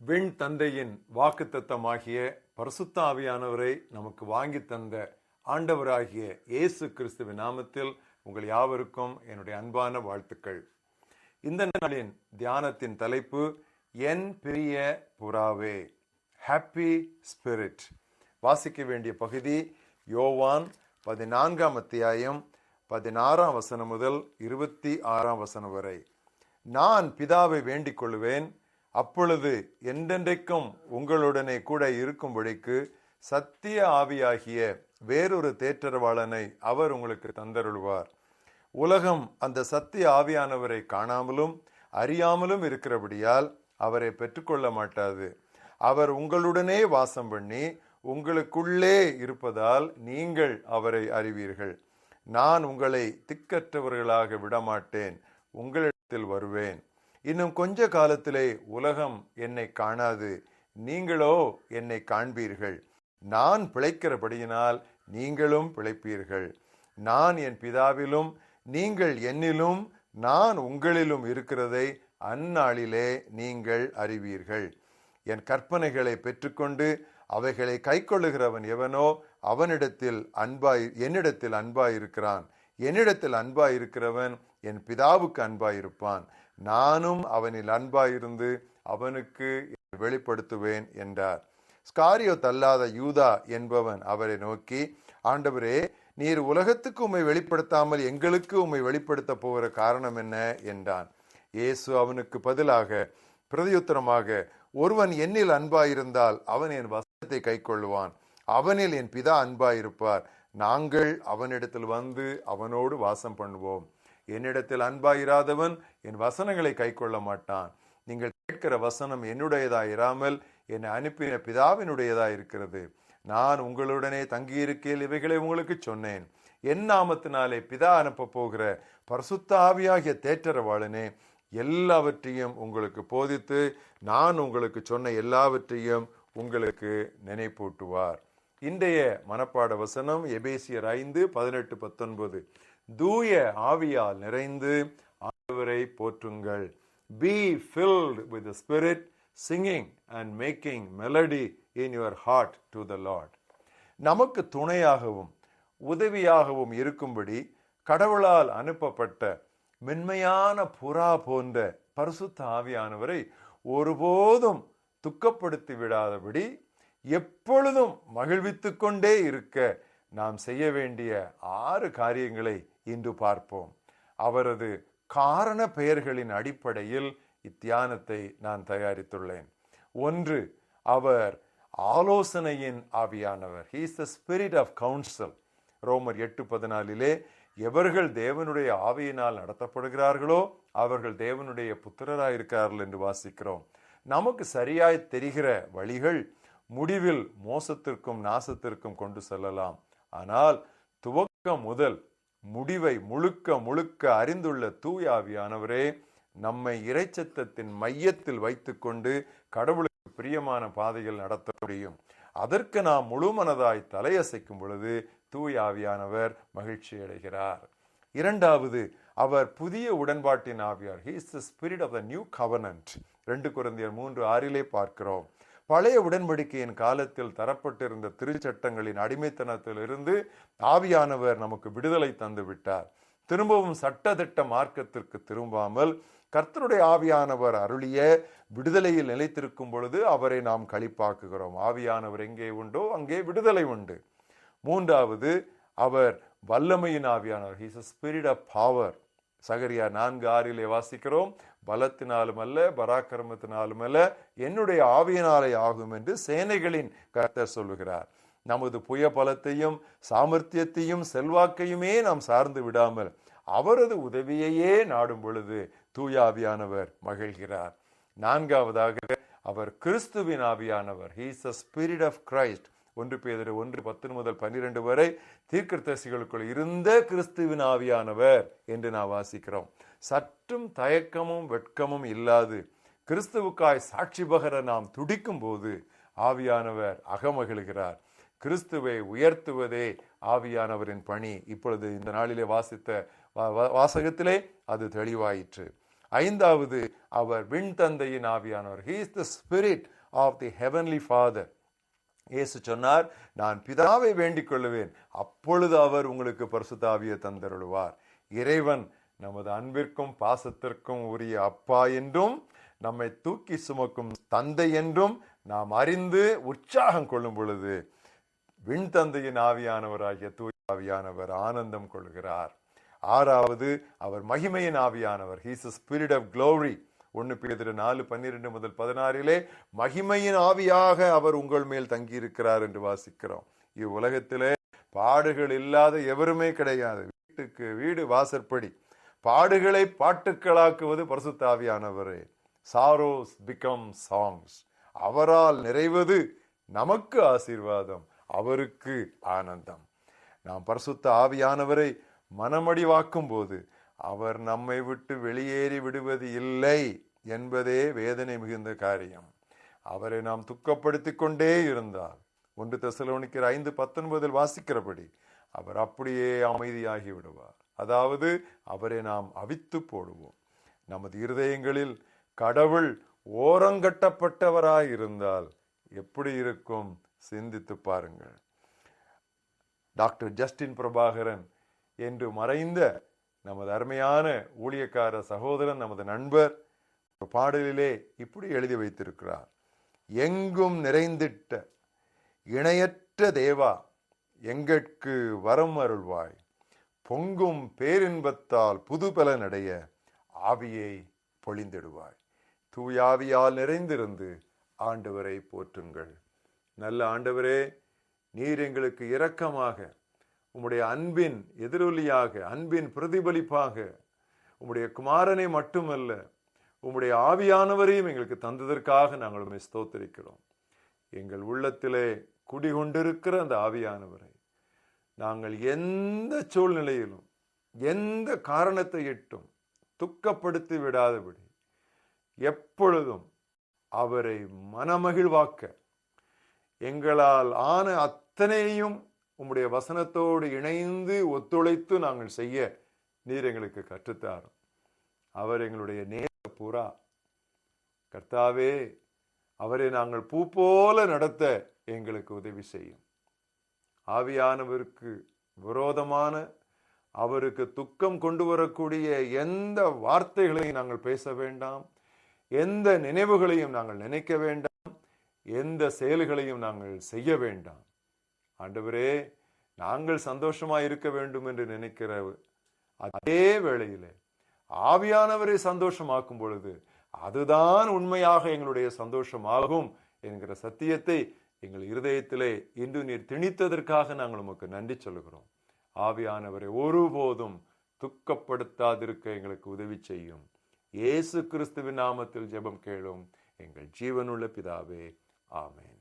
விண் தந்தையின் வாக்குத்தத்தமாகிய பரிசுத்த ஆவியானவரை நமக்கு வாங்கி தந்த ஆண்டவராகிய இயேசு கிறிஸ்துவின் நாமத்தில் உங்கள் யாவருக்கும் என்னுடைய அன்பான வாழ்த்துக்கள். இந்த நாளின் தியானத்தின் தலைப்பு என் பிரிய புறாவே ஹாப்பி ஸ்பிரிட் வாசிக்க வேண்டிய பகுதி யோவான் பதினான்காம் அத்தியாயம் பதினாறாம் வசனம் முதல் இருபத்தி ஆறாம் வசனம் வரை. நான் பிதாவை வேண்டிக் கொள்வேன் அப்பொழுது என்றென்றைக்கும் உங்களுடனே கூட இருக்கும்படிக்கு சத்திய ஆவியாகிய வேறொரு தேற்றரவாளனை அவர் உங்களுக்கு தந்தருள்வார். உலகம் அந்த சத்திய ஆவியானவரை காணாமலும் அறியாமலும் இருக்கிறபடியால் அவரை பெற்றுக்கொள்ள மாட்டாது. அவர் உங்களுடனே வாசம் பண்ணி உங்களுக்குள்ளே இருப்பதால் நீங்கள் அவரை அறிவீர்கள். நான் உங்களை திக்கற்றவர்களாக விடமாட்டேன். உங்களிடத்தில் வருவேன். இன்னும் கொஞ்ச காலத்திலே உலகம் என்னை காணாது. நீங்களோ என்னை காண்பீர்கள். நான் பிழைக்கிறபடியினால் நீங்களும் பிழைப்பீர்கள். நான் என் பிதாவிலும் நீங்கள் என்னிலும் நான் உங்களிலும் இருக்கிறதை அந்நாளிலே நீங்கள் அறிவீர்கள். என் கற்பனைகளை பெற்றுக்கொண்டு அவைகளை கைக்கொள்ளுகிறவன் எவனோ அவனிடத்தில் அன்பாய் என்னிடத்தில் அன்பாயிருக்கிறான். என்னிடத்தில் அன்பாயிருக்கிறவன் என் பிதாவுக்கு அன்பாயிருப்பான். நானும் அவனில் அன்பாயிருந்து அவனுக்கு வெளிப்படுத்துவேன் என்றார். ஸ்காரியோ தல்லாத யூதா என்பவன் அவரை நோக்கி ஆண்டவரே நீர் உலகத்துக்கு உம்மை வெளிப்படுத்தாமல் எங்களுக்கு உம்மை வெளிப்படுத்த போகிற காரணம் என்ன? என்றான். இயேசு அவனுக்கு பதிலாக பிரதியுத்தரமாக ஒருவன் என்னில் அன்பாயிருந்தால் அவன் என் வசனத்தை கைக்கொள்ளுவான் அவனில் என் பிதா அன்பாயிருப்பார். நாங்கள் அவனிடத்தில் வந்து அவனோடு வாசம் பண்ணுவோம். என்னிடத்தில் அன்பாயிராதவன் என் வசனங்களை கைக்கொள்ள மாட்டான். நீங்கள் கேட்கிற வசனம் என்னுடையதா இராமல் என்னை அனுப்பின பிதாவினுடையதா இருக்கிறது. நான் உங்களுடனே தங்கியிருக்கையில் இவைகளை உங்களுக்கு சொன்னேன். என் நாமத்தினாலே பிதா அனுப்ப போகிற பரிசுத்த ஆவியாகிய தேற்றரவாளனே எல்லாவற்றையும் உங்களுக்கு போதித்து நான் உங்களுக்கு சொன்ன எல்லாவற்றையும் உங்களுக்கு நினைப்பூட்டுவார். இன்றைய மனப்பாட வசனம் எபேசியர் ஐந்து பதினெட்டு பத்தொன்பது. தூய ஆவியால் நிறைந்து ஆண்டவரை போற்றுங்கள். Be filled with spirit singing and making melody in your heart to the Lord நமக்கு துணையாகவும் உதவியாகவும் இருக்கும்படி கடவுளால் அனுப்பப்பட்ட மென்மையான புறா போன்ற பரிசுத்த ஆவியானவரை ஒருபோதும் துக்கப்படுத்தி விடாதபடி எப்பொழுதும் மகிழ்வித்து கொண்டே இருக்க நாம் செய்ய வேண்டிய ஆறு காரியங்களை இன்று பார்ப்போம். அவரது காரண பெயர்களின் அடிப்படையில் இத்தியானத்தை நான் தயாரித்துள்ளேன். ஒன்று அவர் ஆலோசனையின் ஆவியானவர். He's the spirit of counsel ரோமர் எட்டு பதினாலிலே எவர்கள் தேவனுடைய ஆவியினால் நடத்தப்படுகிறார்களோ அவர்கள் தேவனுடைய புத்திரராயிருக்கிறார்கள் என்று வாசிக்கிறோம். நமக்கு சரியாய் தெரிகிற வழிகள் முடிவில் மோசத்திற்கும் நாசத்திற்கும் கொண்டு செல்லலாம். ஆனால் துவக்கம் முதல் முடிவை முழுக்க முழுக்க அறிந்துள்ள தூயாவியானவரே நம்மை இறைச்சத்தத்தின் மையத்தில் வைத்துக்கொண்டு கடவுளுக்கு பிரியமான பாதையில் நடத்த முடியும். அதற்கு நாம் முழுமனதாய் தலையசைக்கும் பொழுது தூயாவியானவர் மகிழ்ச்சி அடைகிறார். இரண்டாவது அவர் புதிய உடன்பாட்டின் ஆவியார். He's the spirit of the new covenant ரெண்டு குழந்தையர் மூன்று ஆறிலே பார்க்கிறோம். பழைய உடன்படிக்கையின் காலத்தில் தரப்பட்டிருந்த திருச்சட்டங்களின் அடிமைத்தனத்திலிருந்து ஆவியானவர் நமக்கு விடுதலை தந்து விட்டார். திரும்பவும் சட்டத்திட்ட மார்க்கத்திற்கு திரும்பாமல் கர்த்தருடைய ஆவியானவர் அருளிய விடுதலையில் நிலைத்திருக்கும் பொழுது அவரை நாம் களிப்பாக்குகிறோம். ஆவியானவர் எங்கே உண்டோ அங்கே விடுதலை உண்டு. மூன்றாவது அவர் வல்லமையின் ஆவியானவர். ஹீஸ் ஸ்பிரிட் ஆஃப் பவர் சகரியா நான்கு ஆறிலே வாசிக்கிறோம். பலத்தினாலும் அல்ல பராக்கிரமத்தினாலும் அல்ல என்னுடைய ஆவியினாலே ஆகும் என்று சேனைகளின் கர்த்தர் சொல்லுகிறார். நமது புய பலத்தையும் சாமர்த்தியத்தையும் செல்வாக்கையுமே நாம் சார்ந்து விடாமல் அவரது உதவியையே நாடும் பொழுது தூயாவியானவர் மகிழ்கிறார். நான்காவதாக அவர் கிறிஸ்துவின் ஆவியானவர். He's a spirit of Christ ஒன்று பேதர் ஒன்று பத்து முதல் பன்னிரண்டு வரை தீர்க்கதரிசிகளுக்குள் இருந்த கிறிஸ்துவின் ஆவியானவர் என்று நான் வாசிக்கிறோம். சற்றும் தயக்கமும் வெட்கமும் இல்லாது கிறிஸ்துவுக்காய் சாட்சி பகர நாம் துடிக்கும் போது ஆவியானவர் அகமகிழ்கிறார். கிறிஸ்துவை உயர்த்துவதே ஆவியானவரின் பணி. இப்பொழுது இந்த நாளிலே வாசித்த வா- வாசகத்திலே அது தெளிவாயிற்று. ஐந்தாவது அவர் விண்தந்தையின் ஆவியானவர். He's the spirit of the the Father இயேசு சொன்னார் நான் பிதாவை வேண்டிக் கொள்ளுவேன் அப்பொழுது அவர் உங்களுக்கு பரிசுத்தாவிய தந்தருளுவார். இறைவன் நமது அன்பிற்கும் பாசத்திற்கும் உரிய அப்பா என்றும் நம்மை தூக்கி சுமக்கும் தந்தை என்றும் நாம் அறிந்து உற்சாகம் கொள்ளும் பொழுது விண்தந்தையின் ஆவியானவராகிய தூய் ஆவியானவர் ஆனந்தம் கொள்கிறார். ஆறாவது அவர் மகிமையின் ஆவியானவர். ஹீஸ் ஸ்பிரிட் ஆஃப் க்ளோரி ஒன்று பேதிரு நாலு பன்னிரெண்டு முதல் பதினாறிலே மகிமையின் ஆவியாக அவர் உங்கள் மேல் தங்கியிருக்கிறார் என்று வாசிக்கிறோம். இவ்வுலகத்திலே பாடுகள் இல்லாத எவருமே கிடையாது. வீட்டுக்கு வீடு வாசற்படி. பாடுகளை பாட்டுக்களாக்குவது பரிசுத்தாவியானவரே சாரோஸ் பிகம் சாங்ஸ். அவரால் நிறைவது நமக்கு ஆசீர்வாதம். அவருக்கு ஆனந்தம். நாம் பரிசுத்த ஆவியானவரை மனமடிவாக்கும் போது அவர் நம்மை விட்டு வெளியேறி விடுவது இல்லை. என்பதே வேதனை மிகுந்த காரியம். அவரை நாம் துக்கப்படுத்திக் கொண்டே இருந்தால் ஒன்று தசலோனிக்கிற ஐந்து பத்தொன்பதில் வாசிக்கிறபடி அவர் அப்படியே அமைதியாகி விடுவார். அதாவது அவரை நாம் அவித்து போடுவோம். நமது இருதயங்களில் கடவுள் ஓரங்கட்டப்பட்டவராய் இருந்தால் எப்படி இருக்கும்? சிந்தித்து பாருங்கள். டாக்டர் ஜஸ்டின் பிரபாகரன் என்று மறைந்த நமது அருமையான ஊழியக்கார சகோதரன் நமது நண்பர் பாடலிலே இப்படி எழுதி வைத்திருக்கிறார். எங்கும் நிறைந்திட்ட இணையற்ற தேவா எங்கட்கு வரம் அருள்வாய்? பொங்கும் பேரின்பத்தால் புதுபலனடைய ஆவியை பொழிந்திடுவாய். தூயாவியால் நிறைந்திருந்து ஆண்டவரை போற்றுங்கள். நல்ல ஆண்டவரே நீர் எங்களுக்கு இரக்கமாக உம்முடைய அன்பின் எதிரொலியாக அன்பின் பிரதிபலிப்பாக உம்முடைய குமாரனை மட்டுமல்ல உம்முடைய ஆவியானவரையும் எங்களுக்கு தந்ததற்காக நாங்கள் உண்மை ஸ்தோத்தரிக்கிறோம். எங்கள் உள்ளத்திலே குடிகொண்டிருக்கிற அந்த ஆவியானவரை நாங்கள் எந்த சூழ்நிலையிலும் எந்த காரணத்தை இட்டும் துக்கப்படுத்தி விடாதபடி எப்பொழுதும் அவரை மனமகிழ்வாக்க எங்களால் ஆன அத்தனையும் உம்முடைய வசனத்தோடு இணைந்து ஒத்துழைத்து நாங்கள் செய்ய நீர் எங்களுக்கு கற்றுத்தாரும். அவர் எங்களுடைய நேர பூரா. கர்த்தாவே அவரை நாங்கள் பூ போல நடத்த எங்களுக்கு உதவி செய்யும். ஆவியானவருக்கு விரோதமான அவருக்கு துக்கம் கொண்டு வரக்கூடிய எந்த வார்த்தைகளையும் நாங்கள் பேச வேண்டாம். எந்த நினைவுகளையும் நாங்கள் நினைக்க வேண்டாம். எந்த செயல்களையும் நாங்கள் செய்ய வேண்டாம். ஆண்டவரே நாங்கள் சந்தோஷமா இருக்க வேண்டும் என்று நினைக்கிற அதே வேளையிலே ஆவியானவரை சந்தோஷமாக்கும் பொழுது அதுதான் உண்மையாக எங்களுடைய சந்தோஷமாகும் என்கிற சத்தியத்தை எங்கள் இருதயத்திலே இன்று நீர் திணித்ததற்காக நாங்கள் உமக்கு நன்றி சொல்கிறோம் ஆவியானவரை ஒருபோதும் துக்கப்படுத்தாதிருக்க எங்களுக்கு உதவி செய்யும். இயேசு கிறிஸ்துவின் நாமத்தில் ஜெபம் கேளும். எங்கள் ஜீவனுள்ள பிதாவே ஆமேன்.